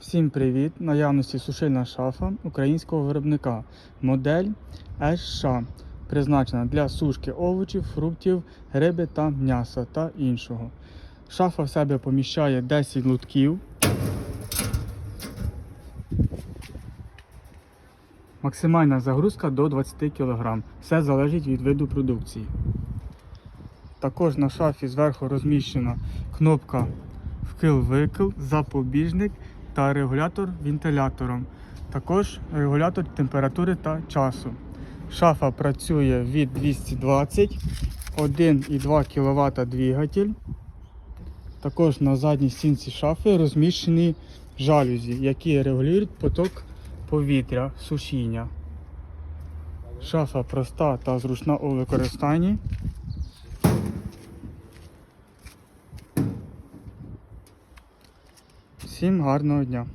Всім привіт! Наявності сушильна шафа українського виробника. Модель SH призначена для сушки овочів, фруктів, риби та м'яса та іншого. Шафа в себе поміщає 10 лотків. Максимальна загрузка до 20 кг. Все залежить від виду продукції. Також на шафі зверху розміщена кнопка вкил-викил, запобіжник та регулятор вентилятором. Також регулятор температури та часу. Шафа працює від 220, 1,2 кВт двигатель. Також на задній стінці шафи розміщені жалюзі, які регулюють поток повітря сушіння. Шафа проста та зручна у використанні. Всім гарного дня!